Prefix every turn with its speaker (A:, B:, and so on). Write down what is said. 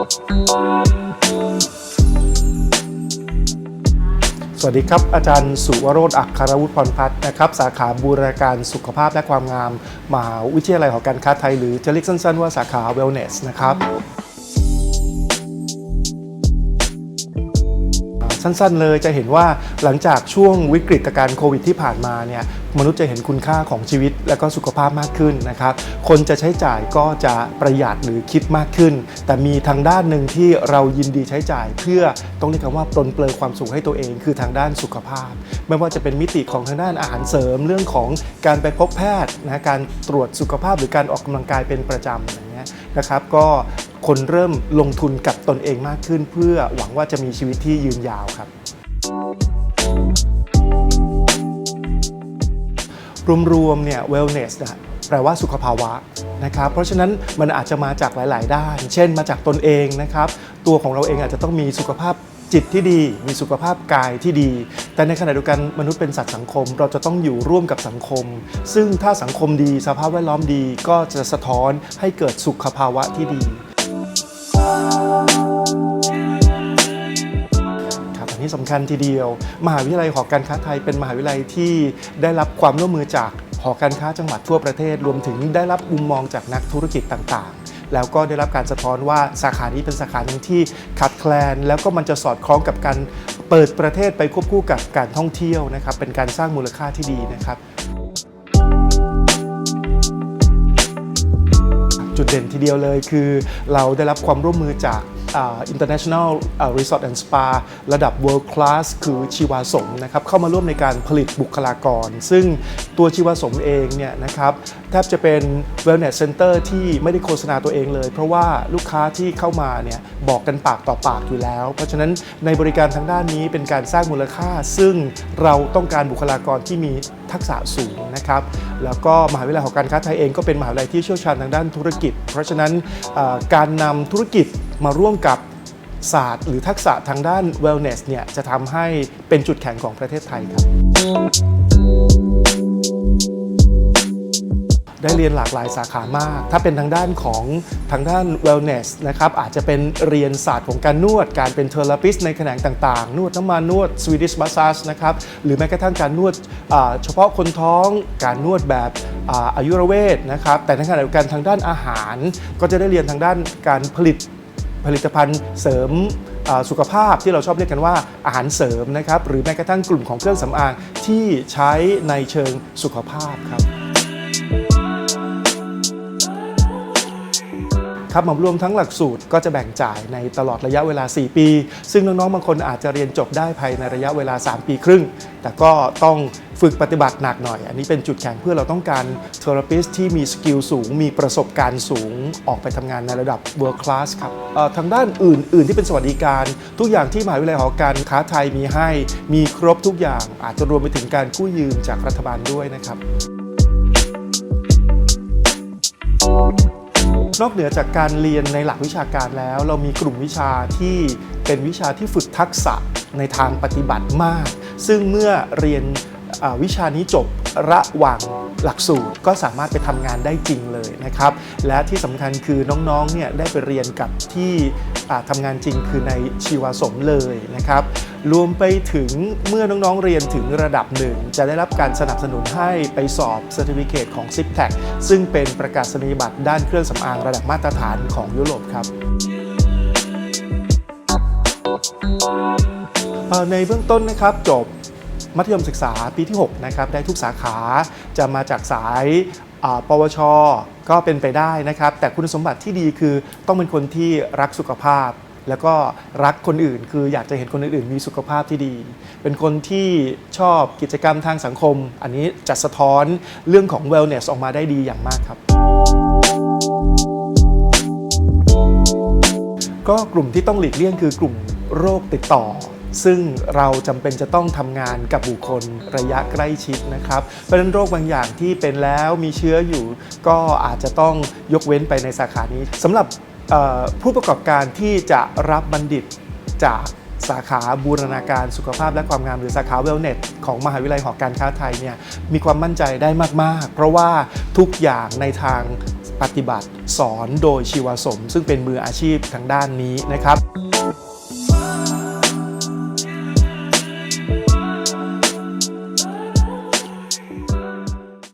A: สวัสดีครับ อาจารย์สุวโรธอักคารวุฒิพรพัฒน์นะครับสาขาบูรณาการสุขภาพและความงามมหาวิทยาลัยหอการค้าไทย หรือจะเรียกสั้นๆว่าสาขา Wellness นะครับ สั้นๆเลยจะเห็นว่าหลังจากช่วงวิกฤตการโควิดที่ผ่านมาเนี่ยมนุษย์จะเห็นคุณค่าของชีวิตและก็สุขภาพมากขึ้นนะครับ คนจะใช้จ่ายก็จะประหยัดหรือคิดมากขึ้น แต่มีทางด้านหนึ่งที่เรายินดีใช้จ่าย เพื่อต้องเรียกคำว่าปลนเปลือความสุขให้ตัวเอง คือทางด้านสุขภาพ ไม่ว่าจะเป็นมิติของทางด้านอาหารเสริมเรื่องของการไปพบแพทย์นะการตรวจสุขภาพหรือการออกกำลังกายเป็นประจำอย่างเงี้ยนะครับก็ คนเริ่มลงทุนกับตนเองมากขึ้น เพื่อหวังว่าจะมีชีวิตที่ยืนยาวครับ รวมๆเนี่ย wellness นะแปลว่าสุขภาวะนะครับ เพราะฉะนั้นมันอาจจะมาจากหลาย ๆ ด้าน เช่นมาจากตนเองนะครับ ตัวของเราเองอาจจะต้องมีสุขภาพจิตที่ดี มีสุขภาพกายที่ดี แต่ในขณะเดียวกันมนุษย์เป็นสัตว์สังคม เราจะต้องอยู่ร่วมกับสังคม ซึ่งถ้าสังคมดี สภาพแวดล้อมดีก็จะสะท้อนให้เกิดสุขภาวะที่ดี สำคัญทีเดียว มหาวิทยาลัยหอการค้าไทยเป็นมหาวิทยาลัยที่ได้รับความร่วมมือจากหอการค้าจังหวัดทั่วประเทศ รวมถึงได้รับมุมมองจากนักธุรกิจต่างๆ แล้วก็ได้รับการสะท้อนว่าสาขานี้เป็นสาขาหนึ่งที่ขาดแคลน แล้วก็มันจะสอดคล้องกับการเปิดประเทศไปควบคู่กับการท่องเที่ยวนะครับ เป็นการสร้างมูลค่าที่ดีนะครับจุดเด่นทีเดียวเลยคือเราได้รับความร่วมมือจาก International Resort and Spa ระดับ World Class คือชีวาสมนะครับเข้ามาร่วมในการผลิตบุคลากร ซึ่งตัวชีวาสมเองเนี่ยนะครับแทบจะเป็น Wellness Center ที่ไม่ได้โฆษณาตัวเองเลย เพราะว่าลูกค้าที่เข้ามาเนี่ยบอกกันปากต่อปากอยู่แล้ว เพราะฉะนั้นในบริการทางด้านนี้เป็นการสร้างมูลค่า ซึ่งเราต้องการบุคลากรที่มีทักษะสูงนะครับแล้วก็มหาวิทยาลัยหอการค้าไทยเองก็เป็นมหาวิทยาลัยที่เชี่ยวชาญทางด้านธุรกิจ เพราะฉะนั้นการนำธุรกิจ มาร่วมกับศาสตร์ หรือทักษะทางด้าน wellness เนี่ยจะทำให้เป็นจุดแข็งของประเทศไทยครับ ได้เรียนหลากหลายสาขามาก ถ้าเป็นทางด้านของทางด้าน wellness นะครับอาจจะเป็นเรียนศาสตร์ของการนวด การเป็นเทอราปิสในแขนงต่างๆ นวดน้ำมันนวด Swedish massage นะครับหรือแม้กระทั่งการนวดเฉพาะคนท้องการนวดแบบอาอายุรเวทนะครับแต่ในขณะเดียวกันทางด้านอาหาร ก็จะได้เรียนทางด้านการผลิต ผลิตภัณฑ์เสริมสุขภาพที่เราชอบเรียกกันว่าอาหารเสริมนะครับหรือแม้กระทั่งกลุ่มของเครื่องสำอางที่ใช้ในเชิงสุขภาพครับ ครับมารวมทั้งหลักสูตรก็จะแบ่งจ่ายในตลอดระยะเวลา 4 ปี ซึ่งน้องๆบางคนอาจจะเรียนจบได้ภายในระยะเวลา 3 ปีครึ่ง แต่ก็ต้องฝึกปฏิบัติหนักหน่อย อันนี้เป็นจุดแข็งเพื่อเราต้องการเทอราปิสที่มีสกิลสูง มีประสบการณ์สูงออกไปทำงานในระดับ world class ครับทางด้านอื่น ๆ ที่เป็นสวัสดิการ ทุกอย่างที่มหาวิทยาลัยหอการค้าไทยมีให้ มีครบทุกอย่าง อาจจะรวมไปถึงการกู้ยืมจากรัฐบาลด้วยนะครับ นอกเหนือจากการเรียนในหลักวิชาการแล้ว เรามีกลุ่มวิชาที่เป็นวิชาที่ฝึกทักษะในทางปฏิบัติมาก ซึ่งเมื่อเรียนวิชานี้จบ ระหว่างหลักสูตรก็สามารถไปทำงานได้จริงเลยนะครับ และที่สำคัญคือน้องๆเนี่ยได้ไปเรียนกับที่อ่าทำงานจริงคือในชีวสมเลยนะครับรวมไปถึงเมื่อน้องๆเรียนถึงระดับหนึ่ง จะได้รับการสนับสนุนให้ไปสอบ c e r t i f i c a t e ของ z i p t a c ซึ่งเป็นประกาศนียบัตรด้านเครื่องสำอางระดับมาตรฐานของยุโรปครับในเบื้องต้นนะครับจบ มัธยมศึกษาปีที่ 6 นะครับ ได้ทุกสาขาจะมาจากสายปวช ก็เป็นไปได้นะครับ แต่คุณสมบัติที่ดีคือต้องเป็นคนที่รักสุขภาพ แล้วก็รักคนอื่น คืออยากจะเห็นคนอื่น ๆ มีสุขภาพที่ดี เป็นคนที่ชอบกิจกรรมทางสังคม อันนี้จะสะท้อนเรื่องของ wellness ออกมาได้ดีอย่างมากครับก็กลุ่มที่ต้องหลีกเลี่ยงคือกลุ่มโรคติดต่อ ซึ่งเราจำเป็นจะต้องทำงานกับบุคคลระยะใกล้ชิดนะครับ เพราะฉะนั้นโรคบางอย่างที่เป็นแล้วมีเชื้ออยู่ ก็อาจจะต้องยกเว้นไปในสาขานี้สำหรับผู้ประกอบการที่จะรับบัณฑิตจากสาขาบูรณาการสุขภาพและความงามหรือสาขาเวลเน s ของมหาวิทยาลัยหอการค้าไทยเนี่ยมีความมั่นใจได้มาก ๆ เพราะว่าทุกอย่างในทางปฏิบัติสอนโดยชีวสม ซึ่งเป็นมืออาชีพทางด้านนี้นะครับ